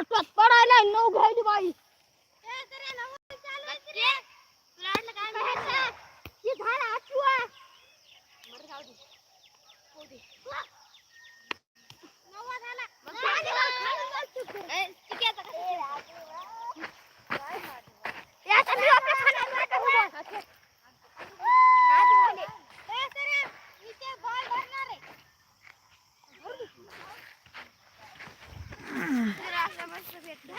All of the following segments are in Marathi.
આસપાસ પડાય ને નવ ઘાઈ દી ભાઈ એ તરે একটা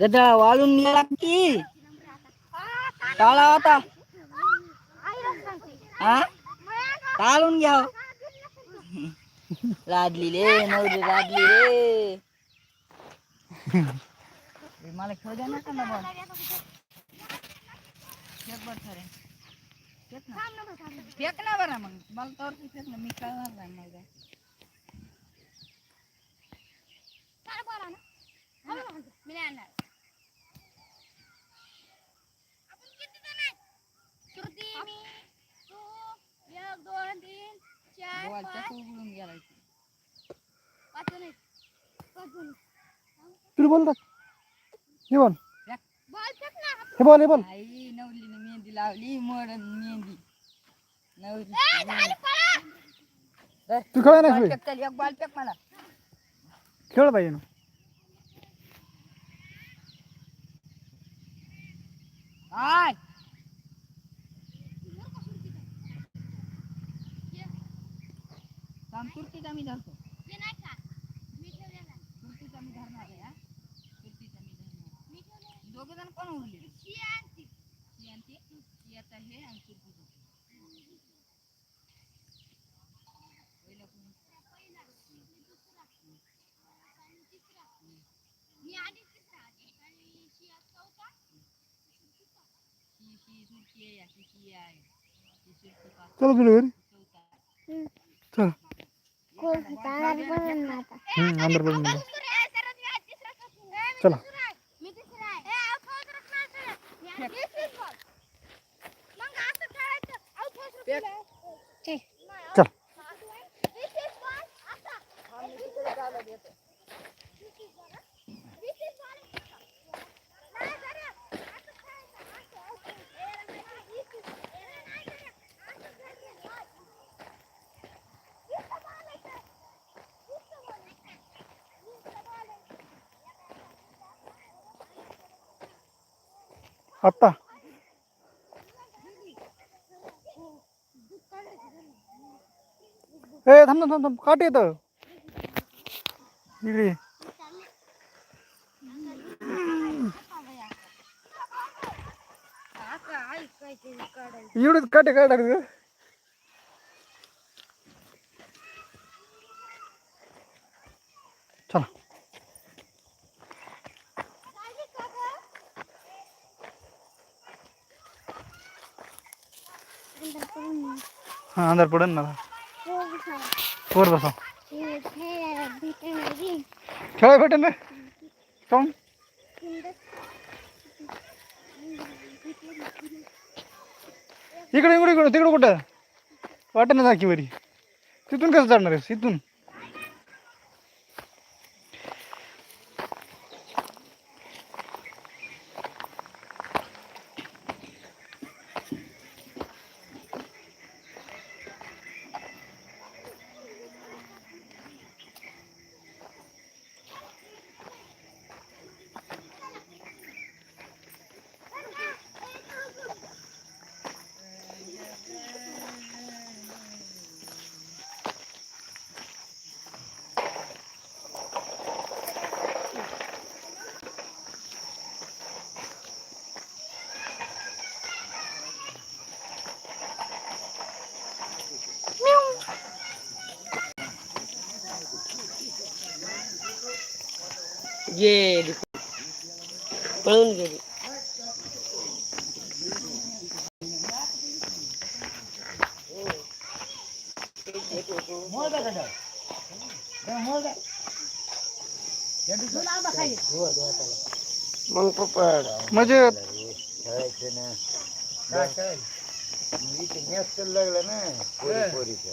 गदळा वाळून गेला की? टाळा होता हा? टाळून घ्या रादली रे नवरी रादली रे। मला खेळ द्या ना का ना बॉल फेक ना फेक ना बरं मग. मला तर फेक ना. मी खेळणार नाही मग. काय. मी नाही आणणार. श्रुती मी तू एक दोन तीन चार बॉल पाच. उघडून गेला. पाच जण आहेत. पाच जण तुला बोलतात. हे बोल. बॉल हे बोल हे बोल. लावली मोडन मेहंदी. तू खेळा बॉल खेळ. चल, एक बॉल फेक मला. खेळ पाहिजे ना. आय. काम कुर्तीचा मी धरतो? मी ठेवलेला. कुर्तीचा मी धरणार आहे हा? कुर्तीचा मी धरणार. दोघे जण कोण उरले? शी आणती. ती आणि ती ती आता हे आणि कुर्तीचा पहिलं कोण? मी आधी तिसरा आधी. आणि शी आज चौथा. ती ती सुरती आहे ती ती आहे ती सुरती पाच चला तुला घरी चौथा चल ए, हम्म, अंदर बघून अंदर घे. दुसरा आहे, सरळ मी आज तिसरा करतो. ए, मी चला. चल। थांब थांब थांब थांब काट येत इकडे ये. एवढंच काटे काय टाकत चला हा अंधार पडन ना वर बसा. खेळा भेटेन ना काऊन इकडे इकडे इकडे तिकडे कुठं? वाटत ना की वरी. तिथून कसं चढणार आहेस? इथून? पळून गेली मग पप्पा म्हणजे खेळायचं ना काय काय लागलं ना पोरी पोरीचं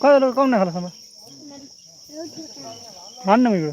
काय झालं काऊन नाही खाला सांगा आण ना मग इकडं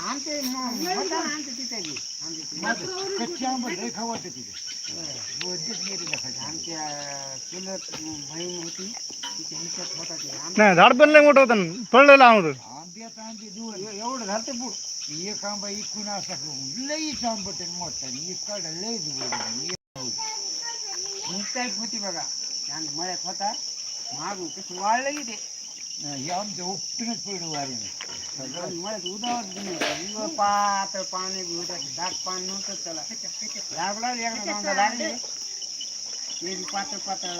आमचे आमचे तिथे बी आमचे कच्चे आंबा लय खावा तिथे रोजच आमच्या चुलत बहीण होती तिच्या हिच्यात होता ते नाही झाड पण लय मोठं होतं पडलेलं आंबा होतं आंब्यात आंबे एवढं झालं ते एक आंबा इकून असा लईच आंबट आहे मोठा आणि एक काढा लईच गोड ही टाईप होती बघा आणि मळ्यात होता मागून कसं वाळलं की ते हे आमच्या उपटीनच पडलं वारीने आणि मळ्यात उदावत पातळ पाणी बी होतं असं दाट पाणी नव्हतं त्याला लागला एकदा दोनदा लागले ते बी पातळ पातळ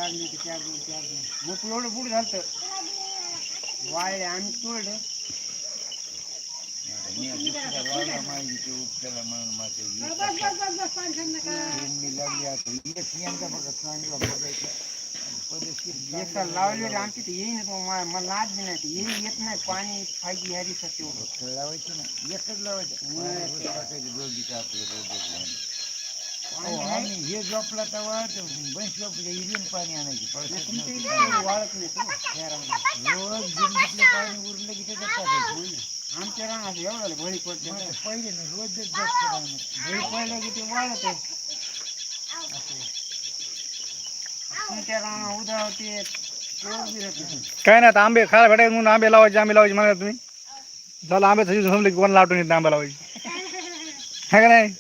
एक एक लावले आमची ते येईन तो मा- मला लाज बी नाही ते. येई येत नाही. पाणी पाहिजे ह्या दिवसात तेवढं. लावायची ना. एकच लावायचं. हो. आम्ही हे झोपला तेव्हा बंश इरियन पाणी आणायची. वाळत नाही. रोज पाणी उरलं की त्याच्यात टाकायचं. आमच्या रानात एवढं भळी पडते पहिले ना रोजच जास्त राहणार भळी पडलं की ते वाळत आहे तुमच्या राना उद्या होते तेवढं बी राहत नाही. काय नाही आता आंबे खायला भेटायचे म्हणून आंबे लावायचे आंबे लावायचे म्हणा तुम्ही. झालं आंब्याचं सीझन संपलं की कोणाला आठवण येत आंबा लावायची. है का नाही?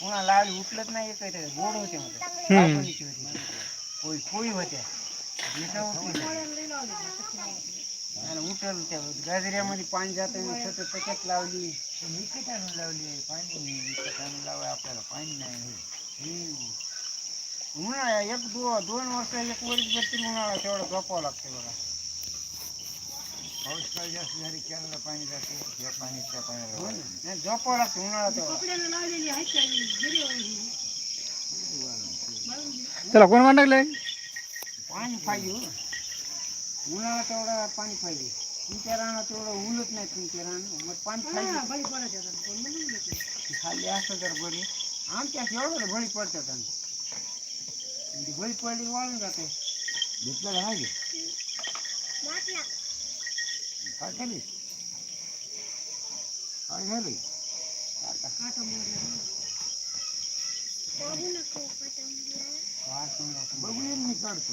पुन्हा उठलत नाही एक गोड होते पोळी होत्या. आणि उठल त्या गजऱ्यामध्ये पाणी जातं सतत त्याच्यात लावली. विकत आणून लावली पाणी विकत आणून लावाय आपल्याला पाणी नाही. हे. उन्हाळा एक दो दोन वर्ष एक वरीच भेटतील उन्हाळा तेवढं झोपावं लागतं बघा. पाऊस काय जास्त झाली कॅनला पाणी जाते त्या पाणी त्या पाण्याला नाही झोपावं लागतं उन्हाळा तेवढा. त्याला कोण मान टाकलंय पाणी पाहिजे हो. उन्हाळा तेवढा पाणी पाहिजे. तुमच्या रानात तेवढं उलट नाही तुमच्या रान मग पाणी पाहिजे ती खाली असं जर बरी. आमच्या एवढं बळी पडतात आणि ती बळी पडली वाळून जाते. घेतलं नाही काय झाली काय झाली. काय सांगा बघूया मी काढतो.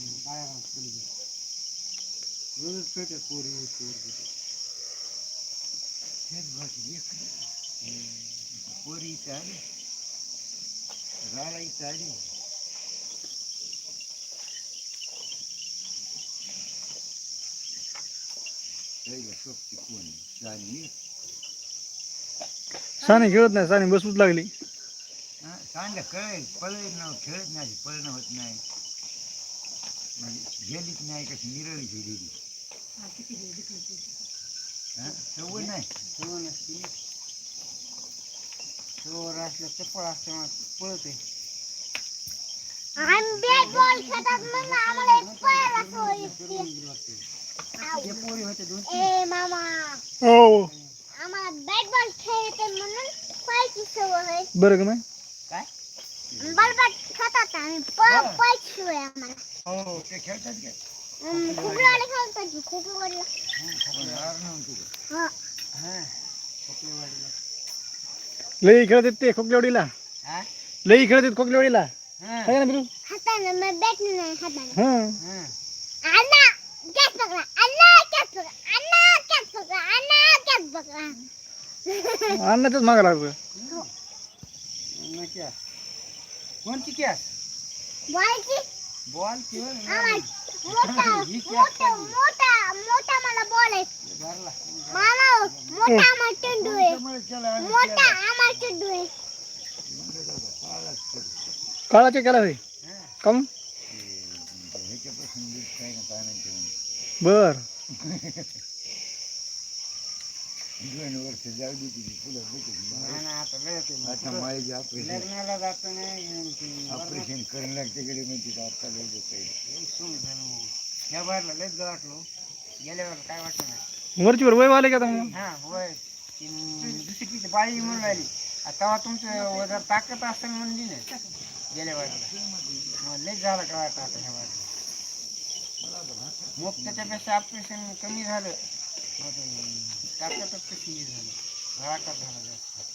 काय रोज पेटे पोरी पोरी हेच भाषी पोरी इथं आली. राळा इथं आली. पहिला सोबती कोण? चालली साने खेळत नाही साने बसूच लागली. चांगलं कळेल पळेल ना खेळत नाही पळणं होत नाही. गेलीच नाही कशी निरळी गेलेली हा? सवय नाही सवय नसते असलं चप्पळ असते पळते. ते पोरी होते दोन ए मामा हो आम्हाला बॅट बॉल खेळते म्हणून पायची सवय आहे बरं का नाही काय बलबाट खेळतात आम्ही प- पायची सवय आहे आम्हाला हो ते खेळतात काय अं, खुकड्यावाले खेळतात की खुकड्यावाले हा हा खोकलेवाडीला लई खेळत आहेत ते खोकलेवाडीला हा लई खेळत आहेत खोकलेवाडीला हा काय ना बिरू हाताने मग बॅट नाही हाताने हा हा अण्णा कॅच पकडा अण्णा कॅच पकडा अण्णा कॅच पकडा अण्णा कॅच पकडा अन्नाच्याच मागा लागलं मग क्या कोणची कॅस बॉल किंवा आम्हाला मोठा मोठा मोठा मोठा मला बॉल आहे घरला मला मोठा आम्हाला चेंडू आहे मोठा आम्हाला चेंडू आहे काळाचे केला होय कम ह्याच्यापासून काय काय ठेवून बर જોઈને વર્ષે જાગી દીધી ફૂલે તમારે જ ઓપરેશન ઓપરેશન કરી નાખતી ગળી મેં આપતા લઈ જतो वरचीवर वय वाले का हाँ वय दुसरी किती बाळी म्हणून राहिली तेव्हा तुमचं वज़न ताकद असेल म्हणली ना गेल्या वाटला लय झालं का वाटलं आता ह्या वाटलं मग त्याच्यापेक्षा ऑपरेशन कमी झालं मग ताकदच कशी हे झाली घराटात झाला जास्त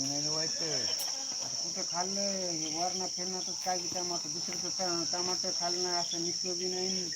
नाही व्हायचं आता कुठं खाल्लं हे वरणा फिरणातच काय बी टमाटर दुसरं तर टमाटर खाल्लं नाही असं निसलं बी नाही